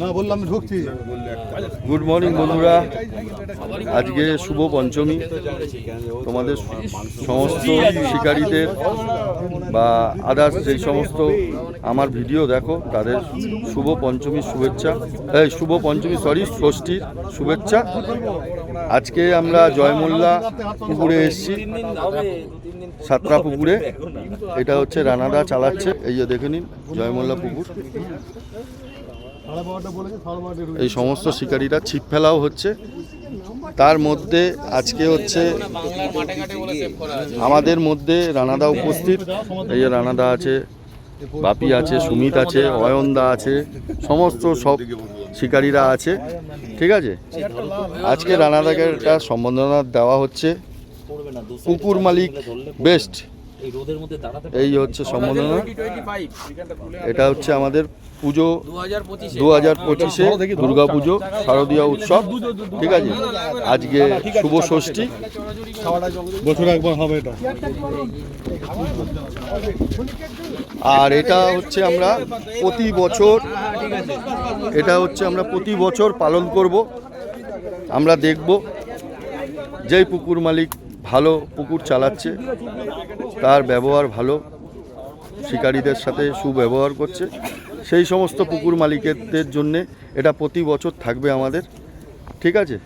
না, বললাম ঢুকছি। গুড মর্নিং বন্ধুরা। আজকে শুভ পঞ্চমী। তোমাদের সমস্ত শিকারীদের বা আদার্স যেই সমস্ত আমার ভিডিও দেখো, তাদের শুভ পঞ্চমীর শুভেচ্ছা। এই, শুভ পঞ্চমী সরি ষষ্ঠীর শুভেচ্ছা। আজকে আমরা জয়মোল্লা পুকুরে এসেছি সাতরা পুকুরে। এটা হচ্ছে রানাদা চালাচ্ছে। এই যে দেখে নিন, জয়মোল্লা পুকুর। এই সমস্ত শিকারীরা ছিপ ফেলাও হচ্ছে। তার মধ্যে আজকে হচ্ছে আমাদের মধ্যে রানাদা উপস্থিত। এই যে রানাদা আছে বাপি আছে সুমিত আছে অয়নদা আছে সমস্ত সব শিকারীরা আছে। ঠিক আছে? আজকে রানাদাকে একটা সম্বর্ধনা দেওয়া হচ্ছে। কুকুর মালিক বেস্ট। এই রোদের মধ্যে দাঁড়াতে এই হচ্ছে সম্বর্ধনা। এটা হচ্ছে আমাদের পুজো দু হাজার পঁচিশে পঁচিশে দুর্গা পুজো শারদীয় উৎসব ঠিক আছে? আজকে শুভ ষষ্ঠী। বছরে একবার হবে এটা। আর এটা হচ্ছে আমরা প্রতি বছর এটা হচ্ছে আমরা প্রতি বছর পালন করব। আমরা দেখব যেই পুকুর মালিক ভালো পুকুর চালাচ্ছে তার ব্যবহার ভালো শিকারীদের সাথে সুব্যবহার করছে। সেই সমস্ত পুকুর মালিকদের জন্যে এটা প্রতি বছর থাকবে আমাদের। ঠিক আছে?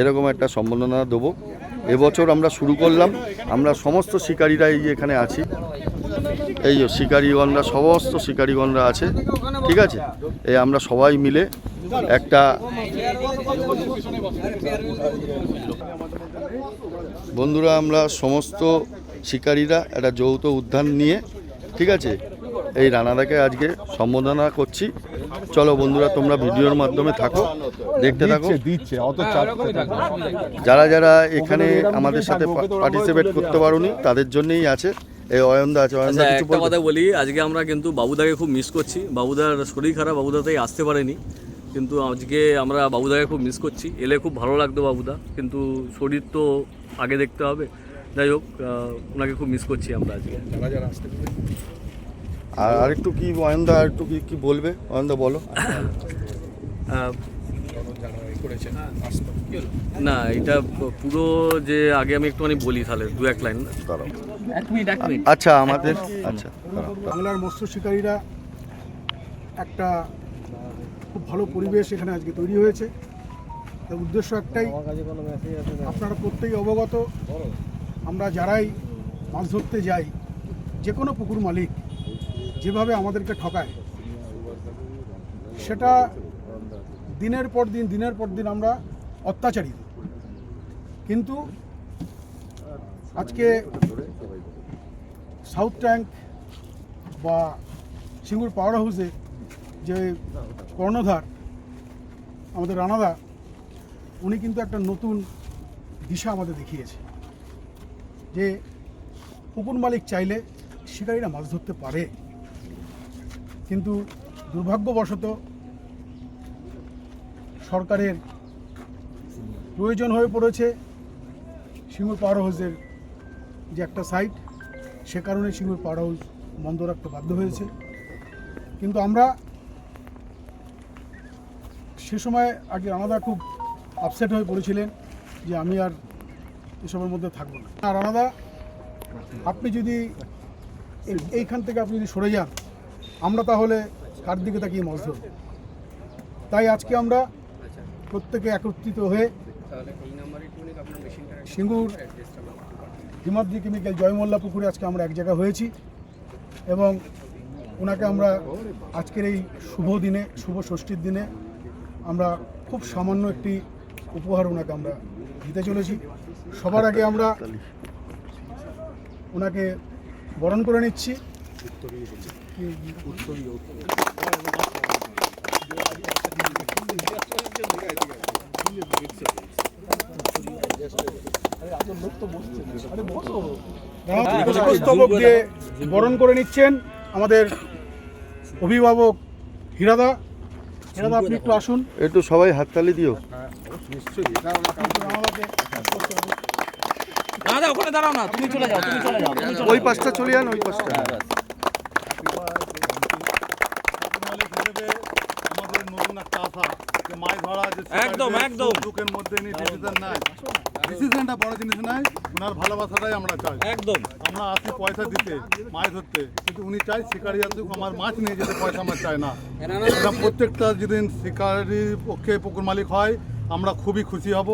এরকম একটা সম্মাননা দেবো। এবছর আমরা শুরু করলাম। আমরা সমস্ত শিকারীরা এই এখানে আছি। এই শিকারীগণরা, সমস্ত শিকারীগণরা আছে। ঠিক আছে? এই আমরা সবাই মিলে একটা বন্ধুরা, আমরা সমস্ত শিকারীরা একটা যৌথ উদ্যান নিয়ে, ঠিক আছে? এই রানাদাকে আজকে সম্বোধনা করছি। চলো বন্ধুরা তোমরা ভিডিওর মাধ্যমে থাকো দেখতে থাকো। দিচ্ছে দিচ্ছে অত চাপ যারা যারা এখানে আমাদের সাথে পার্টিসিপেট করতে পারোনি তাদের জন্যই আছে। এই অয়নদা আছে অয়নদা আচ্ছা কিছু একটা কথা বলি আজকে আমরা কিন্তু বাবুদাকে খুব মিস করছি। বাবুদার শরীর খারাপ বাবুদা তাই আসতে পারেনি। কিন্তু আজকে আমরা বাবুদাকে খুব মিস করছি। এলে খুব ভালো লাগতো বাবুদা কিন্তু শরীর তো আগে দেখতে হবে। যাই হোক ওনাকে খুব মিস করছি আমরা আজকে। আর আরেকটু কি অয়নদা আর একটু কি কি বলবে? অয়নদা বলো। না এটা পুরো যে আগে আমি একটুখানি বলি তাহলে দু এক লাইন। দাঁড়াও। এক মিনিট এক মিনিট। আচ্ছা আমাদের আচ্ছা। বাংলার মৎস্য শিকারীরা একটা খুব ভালো পরিবেশ এখানে আজকে তৈরি হয়েছে। তার উদ্দেশ্য একটাই আপনারা প্রত্যেকেই অবগত আমরা যারাই মাছ ধরতে যাই যে কোনো পুকুর মালিক যেভাবে আমাদেরকে ঠকায়, সেটা দিনের পর দিন, দিনের পর দিন আমরা অত্যাচারিত কিন্তু আজকে সাউথ ট্যাঙ্ক বা সিঙ্গুর পাওয়ার হাউসে যে কর্ণধার, আমাদের রানাদা, উনি কিন্তু একটা নতুন দিশা আমাদের দেখিয়েছে। যে পুকুর মালিক চাইলে শিকারীরা মাছ ধরতে পারে। কিন্তু দুর্ভাগ্যবশত সরকারের প্রয়োজন হয়ে পড়েছে সিঙ্গুর পাওয়ার হাউসের যে একটা সাইট, সে কারণে সিঙ্গুর পাওয়ার হাউস বন্ধ রাখতে বাধ্য হয়েছে। কিন্তু আমরা সে সময় আগে রানাদা খুব আপসেট হয়ে পড়েছিলেন যে আমি আর এসবের মধ্যে থাকব না। আর রানাদা, আপনি যদি এই- এইখান থেকে আপনি যদি সরে যান আমরা তাহলে কার দিকে তাকিয়ে মাছ তাই আজকে আমরা প্রত্যেকে একত্রিত হয়ে সিঙ্গুর, হিমাদ্রি কেমিক্যাল জয়মল্লা পুকুরে আজকে আমরা এক জায়গা হয়েছি এবং ওনাকে আমরা আজকের এই শুভ দিনে, শুভ ষষ্ঠীর দিনে আমরা খুব সামান্য একটি উপহার ওনাকে আমরা দিতে চলেছি। সবার আগে আমরা ওনাকে বরণ করে নিচ্ছি। দিয়ে বরণ করে নিচ্ছেন আমাদের অভিভাবক হীরাদা। হীরাদা আপনি একটু আসুন। একটু সবাই হাততালি দিও। দাদা ওখানে দাঁড়াও না তুমি চলে যাও তুমি চলে যাও। ওই পাশটা চলে যান ওই পাশটা। যে মাছ ধরা যে একদম, একদম। দুঃখের মধ্যে ইনি ডিসিশন নেয় ডিসিশনটা বড় জিনিস ওনার ভালোবাসাটাই আমরা চাই। একদম। আমরা আসি পয়সা দিতে মাছ ধরতে। কিন্তু উনি চাই শিকারি আসুক আমার মাছ নিয়ে যেতে পয়সা আমার চায় না। এটা প্রত্যেকটা যেদিন শিকারির পক্ষে পুকুর মালিক হয় আমরা খুবই খুশি হব।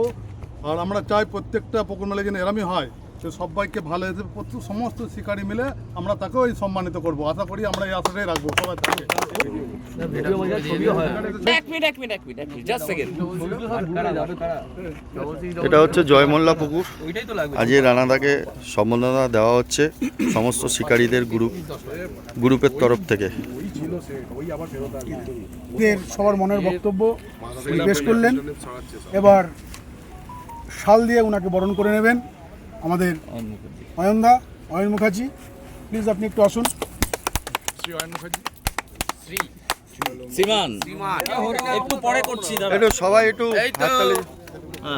আর আমরা চাই প্রত্যেকটা পুকুর মালিক যেন এরমই হয়। তো সবাইকে ভালো এসে প্রত্যেক সমস্ত শিকারি মিলে আমরা তাকেও এই সম্মানিত করব। আশা করি আমরা এই আশাটাই রাখব সবাই থাকে এক মিনিট এক মিনিট এক মিনিট এক মিনিট জাস্ট সেকেন্ড এটা হচ্ছে জয়মল্লা পুকুর। ওইটাই তো লাগবে আজ এই রানাদাকে সম্বর্ধনা দেওয়া হচ্ছে সমস্ত শিকারীদের গ্রুপ গ্রুপের তরফ থেকে। সবার মনের বক্তব্য পেশ করলেন। এবার শাল দিয়ে ওনাকে বরণ করে নেবেন। আমাদের অয়নদা অয়ন মুখার্জি প্লিজ আপনি একটু আসুন। সিমান একটু পরে করছি দাদা। একটু সবাই একটু হাততালি।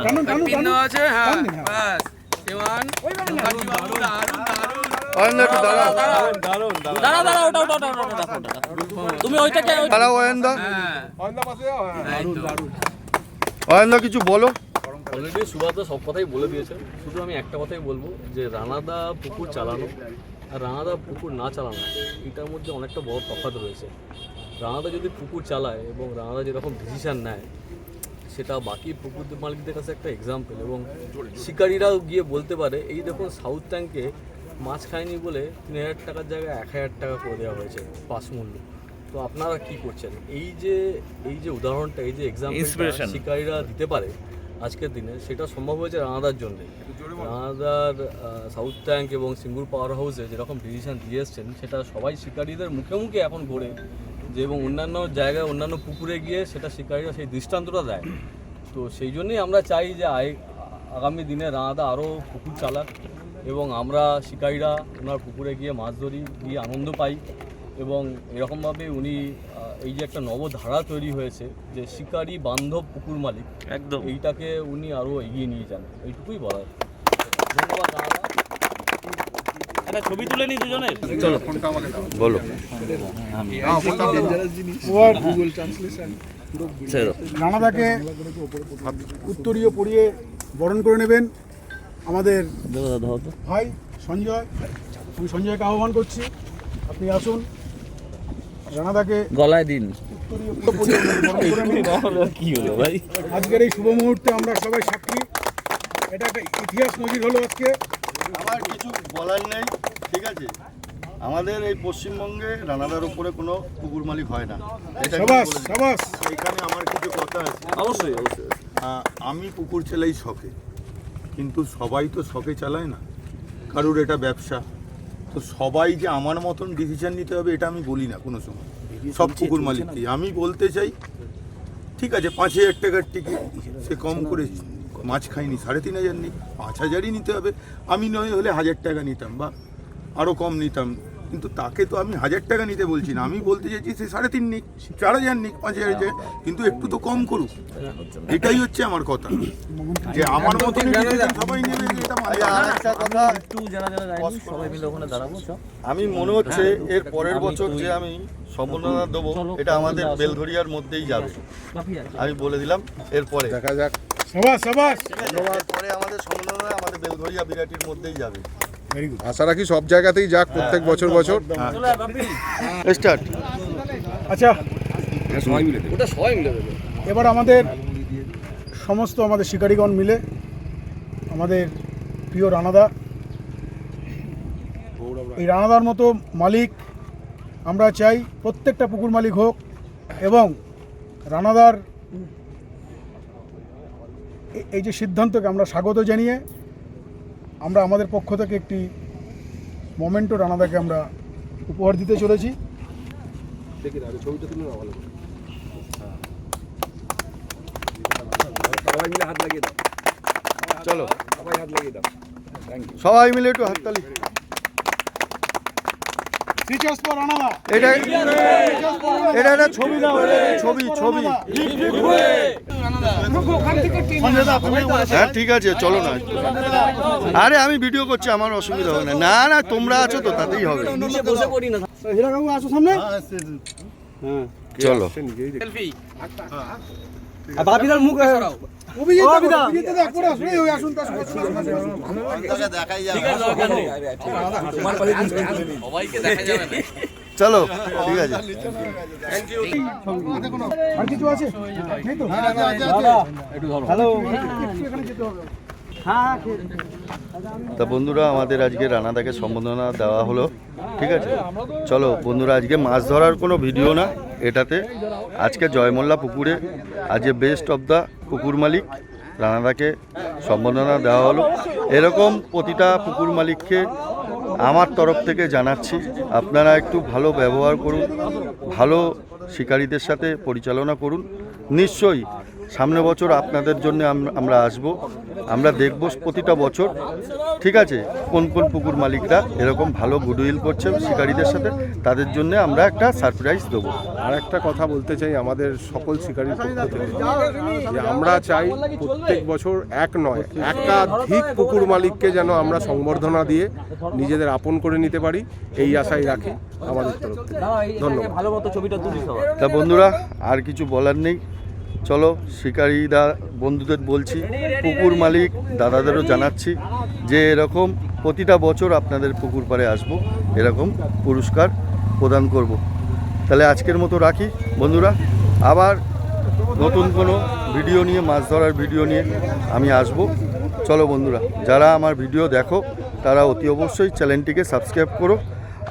টানুন টানুন টানুন। আছে হ্যাঁ। টানুন, হ্যাঁ। মুখার্জি বাবু দারুণ দারুণ। অয়নদা একটু দাঁড়াও। দাঁড়া দাঁড়া ওটা ওটা ওটা ওটা ওটা, ওটা, ওটা। তুমি ওইটাকে ওই- দাঁড়াও অয়নদা। হ্যাঁ। অয়নদা কিছু বলো। অলরেডি সুভাষদা সব কথাই বলে দিয়েছে। শুধু আমি একটা কথাই বলব যে রানাদা পুকুর চালানো আর রানাদা পুকুর না চালানো এটার মধ্যে অনেকটা বড় তফাৎ রয়েছে। রানাদা যদি পুকুর চালায় এবং রানাদা যেরকম ডিসিশান নেয় সেটা বাকি পুকুর মালিকদের কাছে একটা এক্সাম্পল এবং শিকারীরাও গিয়ে বলতে পারে এই দেখুন সাউথ ট্যাঙ্কে মাছ খায়নি বলে তিন হাজার টাকার জায়গায় এক হাজার টাকা করে দেওয়া হয়েছে পাস মূল্য। তো আপনারা কি করছেন? এই যে এই যে উদাহরণটা এই যে এক্সাম্পল. শিকারীরা দিতে পারে আজকের দিনে সেটা সম্ভব হয়েছে রানাদার জন্যে। রানাদার সাউথ ট্যাঙ্ক এবং সিঙ্গুর পাওয়ার হাউসে যেরকম ডিসিশন দিয়ে এসছেন সেটা সবাই শিকারীদের মুখে মুখে এখন ঘোরে। যে এবং অন্যান্য জায়গায় অন্যান্য পুকুরে গিয়ে সেটা শিকারীরা সেই দৃষ্টান্তটা দেয়। তো সেই জন্যই আমরা চাই যে আই আগামী দিনে রানাদা আরও পুকুর চালাক এবং আমরা শিকারীরা ওনার পুকুরে গিয়ে মাছ ধরি গিয়ে আনন্দ পাই এবং এরকমভাবে উনি এই যে একটা নবধারা তৈরি হয়েছে যে শিকারী বান্ধব পুকুর মালিক একদম। এইটাকে উনি আরও এগিয়ে নিয়ে যান। এইটুকুই বলার। ধন্যবাদ দাদা একটা ছবি তুলে নি দুজনের? বলো। দাও। রানাদাকে উত্তরীয় পরিয়ে বরণ করে নেবেন আমাদের। ভাই সঞ্জয়। আমি সঞ্জয়কে আহ্বান করছি আপনি আসুন। রানাদাকে গলায় দিন। কি হলো ভাই? আজকের এই শুভ মুহূর্তে আমরা সবাই সাক্ষী। এটা একটা ইতিহাস নজির হলো আজকে। আমার কিছু বলার নেই ঠিক আছে? আমাদের এই পশ্চিমবঙ্গে রানাদার উপরে কোনো পুকুর মালিক হয় না। এখানে আমার কিছু কথা আছে। অবশ্যই অবশ্যই আমি পুকুর চালাই শখে কিন্তু সবাই তো শখে চালায় না। কারুর এটা ব্যবসা তো সবাই যে আমার মতন ডিসিশন নিতে হবে এটা আমি বলি না কোনো সময়। সব পুকুর মালিককে আমি বলতে চাই ঠিক আছে পাঁচ হাজার টাকার টিকিট সে কম করে মাছ খাইনি সাড়ে তিন হাজার নিই পাঁচ হাজারই নিতে হবে। আমি নয় হলে হাজার টাকা নিতাম বা আরও কম নিতাম। কিন্তু তাকে তো আমি হাজার টাকা নিতে বলছি না। আমি বলতে চাইছি সে সাড়ে তিন নিক চার হাজার নিক পাঁচ হাজার কিন্তু একটু তো কম করুক। এটাই হচ্ছে আমার কথা। যে আমার মতন সবাই নেবে এটা আমি মনে হচ্ছে এর পরের বছর যে আমি সম্বর্ধনা দেবো এটা আমাদের। বেলঘরিয়ার মধ্যেই যাবে। আমি বলে দিলাম এরপরে সাবাস সাবাস। এরপরে আমাদের সম্বর্ধনা আমাদের বেলঘরিয়া বিরাটির মধ্যেই যাবে। আশা রাখি সব জায়গাতেই যাক প্রত্যেক বছর বছর। স্টার্ট আচ্ছা। ওটা সবাই মিলে এবার আমাদের সমস্ত আমাদের শিকারীগণ মিলে আমাদের প্রিয় রানাদা এই রানাদার মতো মালিক আমরা চাই প্রত্যেকটা পুকুর মালিক হোক এবং রানাদার এই যে সিদ্ধান্তকে আমরা স্বাগত জানিয়ে আমরা আমাদের পক্ষ থেকে একটি মোমেন্টো রানাদাকে আমরা উপহার দিতে চলেছি। চলো সবাই মিলে একটু হাততালি। এটা এটা একটা ছবি দাও একটা ছবি ছবি হ্যাঁ ঠিক আছে চলো না। আরে আমি ভিডিও করছি আমার অসুবিধা হবে না। না না তোমরা আছো তো তাতেই হবে। আসো সামনে। হ্যাঁ, কে চলো। আসছে নিজেই দেখুন। সেলফি অভিজিৎ দা, অভিজিৎ দা, করে আসুন, এই, ওই আসুন তো, আসুন, আসুন, আসুন, আসুন। সবাইকে দেখা যাবে না। চলো ঠিক আছে। আর কিছু আছে? হ্যালো। একটু এখানে যেতে হবে। তা বন্ধুরা আমাদের আজকে রানাদাকে সম্বোধনা দেওয়া হলো ঠিক আছে? চলো বন্ধুরা আজকে মাছ ধরার কোনো ভিডিও না এটাতে। আজকে জয়মল্লা পুকুরে আজকে বেস্ট অফ দ্য পুকুর মালিক রানাদাকে সম্বোধনা দেওয়া হলো। এরকম প্রতিটা পুকুর মালিককে আমার তরফ থেকে জানাচ্ছি, আপনারা একটু ভালো ব্যবহার করুন, ভালো শিকারীদের সাথে পরিচালনা করুন। নিশ্চয়ই সামনে বছর আপনাদের জন্য আমরা আসব। আমরা দেখব প্রতিটা বছর। ঠিক আছে কোন কোন পুকুর মালিকরা এরকম ভালো গুডউইল করছে শিকারীদের সাথে তাদের জন্য আমরা একটা সারপ্রাইজ দেবো। আর একটা কথা বলতে চাই আমাদের সকল শিকারীর পক্ষ থেকে যে আমরা চাই প্রত্যেক বছর এক নয় একাধিক পুকুর মালিককে যেন আমরা সংবর্ধনা দিয়ে নিজেদের আপন করে নিতে পারি এই আশাই রাখি আমাদের তরফ থেকে। ধন্যবাদ। তা বন্ধুরা আর কিছু বলার নেই। চলো শিকারীরা বন্ধুদের বলছি, পুকুর মালিক দাদাদেরও জানাচ্ছি যে এরকম প্রতিটা বছর আপনাদের পুকুর পাড়ে আসব, এরকম পুরস্কার প্রদান করব। তাহলে আজকের মতো রাখি। বন্ধুরা, আবার নতুন কোনো ভিডিও নিয়ে, মাছ ধরার ভিডিও নিয়ে আমি আসব। চলো বন্ধুরা, যারা আমার ভিডিও দেখো, তারা অতি অবশ্যই চ্যানেলটিকে সাবস্ক্রাইব করো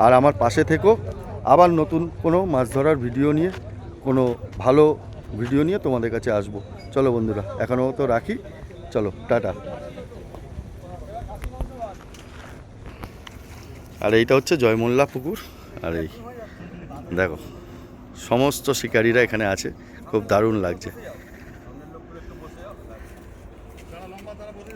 আর আমার পাশে থেকো। আবার নতুন কোনো মাছ ধরার ভিডিও নিয়ে, কোনো ভালো ভিডিও নিয়ে তোমাদের কাছে আসব। চলো বন্ধুরা এখনও তো রাখি। চলো, টাটা। আর এইটা হচ্ছে জয়মোল্লা পুকুর। আর এই, দেখো, সমস্ত শিকারীরা এখানে আছে। খুব দারুণ লাগছে।